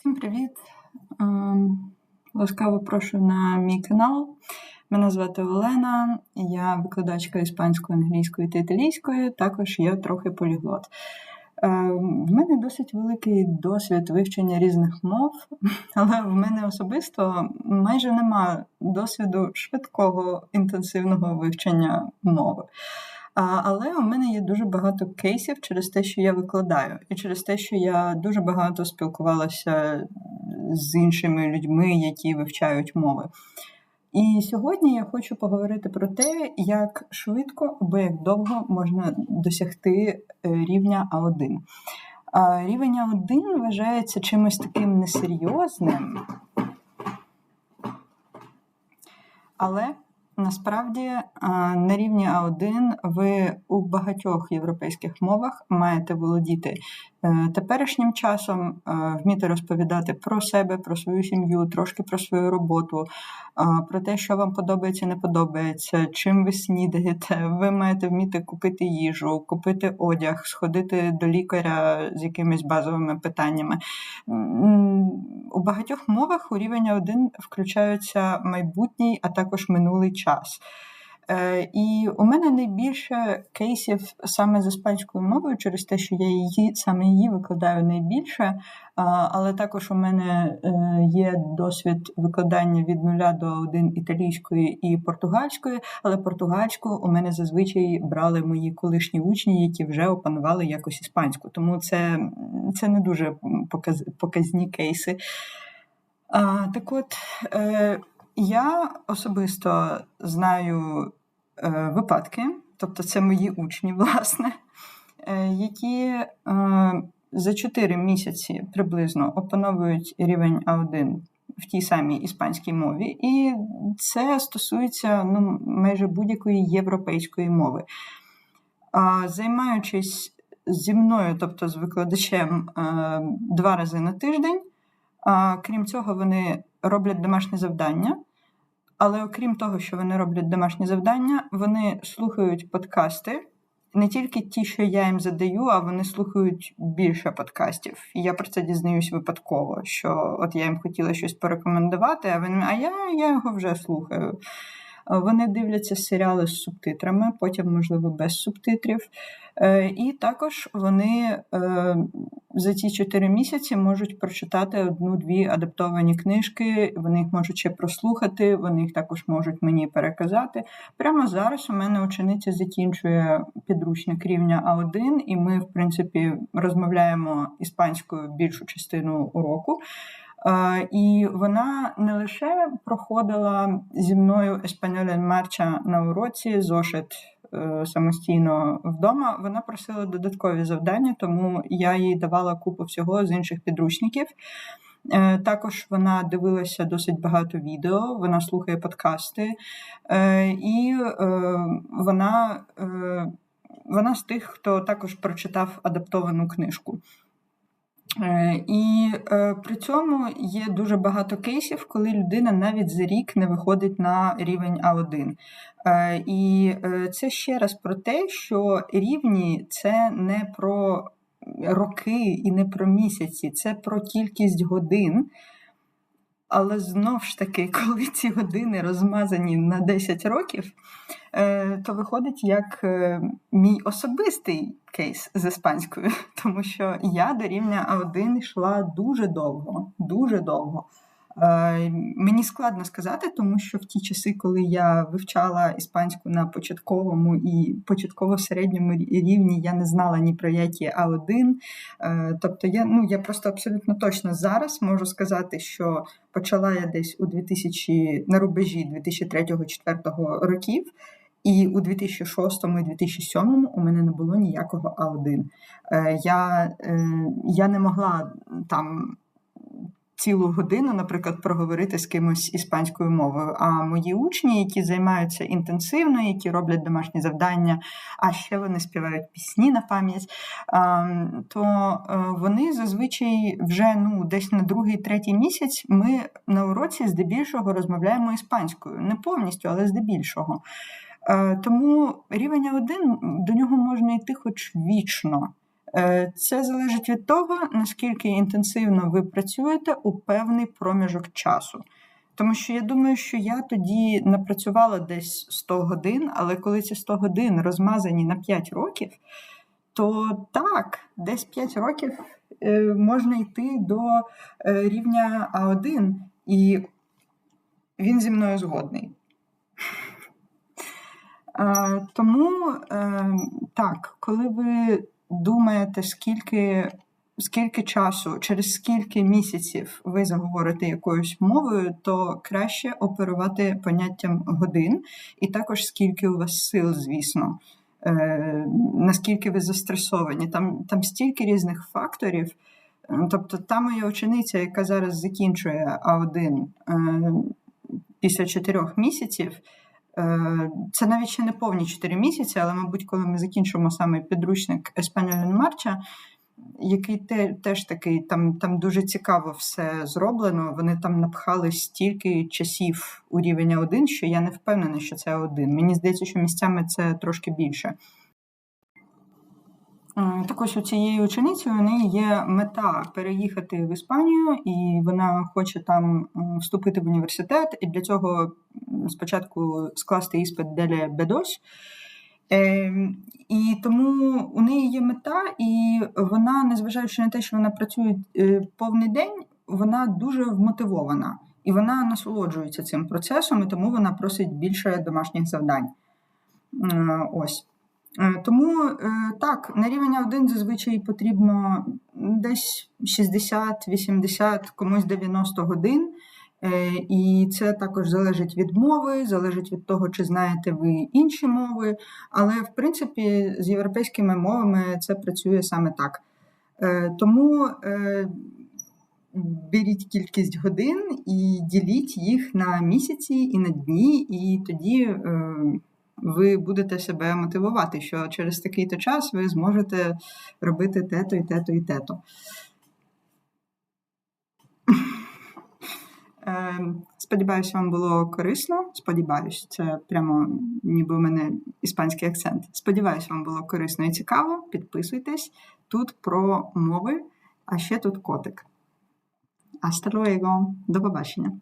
Всім привіт! Ем, Ласкаво прошу на мій канал. Мене звати Олена, я викладачка іспанської, англійської та італійської, також я трохи поліглот. Ем, В мене досить великий досвід вивчення різних мов, але в мене особисто майже нема досвіду швидкого інтенсивного вивчення мови. Але у мене є дуже багато кейсів через те, що я викладаю, і через те, що я дуже багато спілкувалася з іншими людьми, які вивчають мови. І сьогодні я хочу поговорити про те, як швидко або як довго можна досягти е, рівня А1. Рівень А1 вважається чимось таким несерйозним, але Насправді на рівні А1 ви у багатьох європейських мовах маєте володіти теперішнім часом, е, вміти розповідати про себе, про свою сім'ю, трошки про свою роботу, про те, що вам подобається, не подобається, чим ви снідаєте. Ви маєте вміти купити їжу, купити одяг, сходити до лікаря з якимись базовими питаннями. У багатьох мовах у рівень 1 включаються майбутній, а також минулий час. Е, і у мене найбільше кейсів саме з іспанською мовою, через те, що я її саме її викладаю найбільше. Але також у мене е, є досвід викладання від нуля до один італійської і португальської, але португальську у мене зазвичай брали мої колишні учні, які вже опанували якось іспанську. Тому це це не дуже показ, показні кейси. А, Так от, е, я особисто знаю е, випадки, тобто це мої учні, власне, е, які е, за 4 місяці приблизно опановують рівень А1 в тій самій іспанській мові, і це стосується ну, майже будь-якої європейської мови. А, Займаючись зі мною, тобто з викладачем, е, два рази на тиждень. Крім цього, вони роблять домашні завдання. Але окрім того, що вони роблять домашні завдання, вони слухають подкасти. Не тільки ті, що я їм задаю, а вони слухають більше подкастів. І я про це дізнаюсь випадково. Що от я їм хотіла щось порекомендувати, а вони а я, я його вже слухаю. Вони дивляться серіали з субтитрами, потім, можливо, без субтитрів. Е, і також вони е, за ці чотири місяці можуть прочитати одну-дві адаптовані книжки, вони їх можуть ще прослухати, вони їх також можуть мені переказати. Прямо зараз у мене учениця закінчує підручник рівня А1, і ми, в принципі, розмовляємо іспанською більшу частину уроку. І вона не лише проходила зі мною Еспаньоля Марча на уроці, зошит е, самостійно вдома. Вона просила додаткові завдання, тому я їй давала купу всього з інших підручників. Е, також вона дивилася досить багато відео, вона слухає подкасти, е, і вона, вона з тих, хто також прочитав адаптовану книжку. Е, і е, при цьому є дуже багато кейсів, коли людина навіть за рік не виходить на рівень А1. Е, і це ще раз про те, що рівні це не про роки і не про місяці, це про кількість годин. Але знову ж таки, коли ці години розмазані на 10 років, е, то виходить як е, мій особистий кейс з іспанською, тому що я до рівня А1 йшла дуже довго, дуже довго. Е, мені складно сказати, тому що в ті часи, коли я вивчала іспанську на початковому і початково-середньому рівні, я не знала ні про які А1. Е, тобто, я ну я просто абсолютно точно зараз можу сказати, що почала я десь у 2000, на рубежі 2003-2004 років. І у 2006 і 2007 у мене не було ніякого А1. Е, я я не могла там цілу годину, наприклад, проговорити з кимось іспанською мовою. А мої учні, які займаються інтенсивно, які роблять домашні завдання, а ще вони співають пісні на пам'ять, то е, вони зазвичай вже ну, десь на другий, третій місяць ми на уроці здебільшого розмовляємо іспанською. Не повністю, але здебільшого. Е, тому рівень один до нього можна йти хоч вічно. Е, це залежить від того, наскільки інтенсивно ви працюєте у певний проміжок часу. Тому що я думаю, що я тоді напрацювала десь 100 годин, але коли ці 100 годин розмазані на 5 років, то так, десь 5 років е, можна йти до е, рівня А1, і він зі мною згодний. Тому так, коли ви думаєте, скільки скільки часу, через скільки місяців ви заговорите якоюсь мовою, то краще оперувати поняттям годин, і також скільки у вас сил, звісно. Е, наскільки ви застресовані. Там там стільки різних факторів. Е, тобто, та моя учениця, яка зараз закінчує А1 е, після чотирьох місяців, це навіть ще не повні 4 місяці, але, мабуть, коли ми закінчимо саме підручник Еспаньолін Марча, який те, теж такий, там там дуже цікаво все зроблено. Вони там напхали стільки часів у рівень 1, що я не впевнена, що це один. Мені здається, що місцями це трошки більше. Так ось у цієї учениці у неї є мета переїхати в Іспанію, і вона хоче там вступити в університет, і для цього спочатку скласти іспит Деле Бедос. Ем, і тому у неї є мета, і вона, незважаючи на те, що вона працює е, повний день, вона дуже вмотивована і вона насолоджується цим процесом, і тому вона просить більше домашніх завдань. Е, ось. Е, тому так, на рівень 1 зазвичай потрібно десь 60-80, комусь 90 годин. Е, і це також залежить від мови, залежить від того, чи знаєте ви інші мови. Але в принципі з європейськими мовами це працює саме так. Е, тому е, беріть кількість годин і діліть їх на місяці і на дні, і тоді ви будете себе мотивувати, що через такий-то час ви зможете робити те-то і те-то і те-то. Ем, сподіваюся, вам було корисно. Сподіваюсь, це прямо ніби у мене іспанський акцент. Сподіваюся, вам було корисно і цікаво. Підписуйтесь тут про мови, а ще тут котик. Hasta. До побачення.